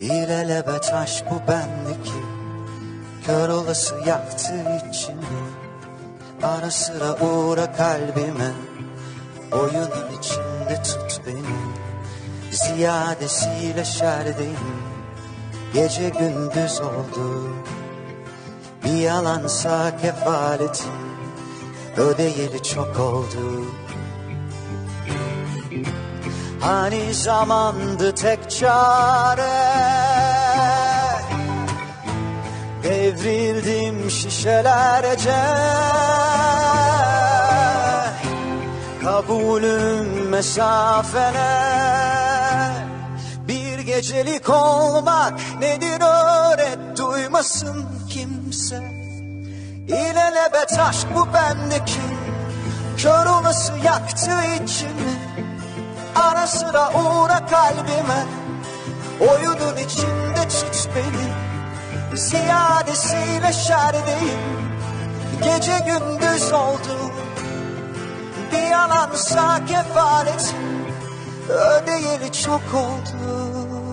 İlelebet aşk bu bendeki Kör olası yaktı içimi Ara sıra uğra kalbime Oyunun içinde tut beni. Ziyadesiyle şerdeyim Gece gündüz oldu. Bir yalansa kefaletim Ödeyeli çok oldu Hani zamandı tek çare? Devrildim şişelerce. Kabulüm mesafene. Bir gecelik olmak nedir öğret duymasın kimse. İlelebet aşk bu bendeki. Kör olası yaktı içimi Ara sıra uğra kalbime. Oyunun içinde tut beni Ziyadesiyle şerdeyim Gece gündüz oldu Bir yalansa kefaret. Ödeyeli çok oldu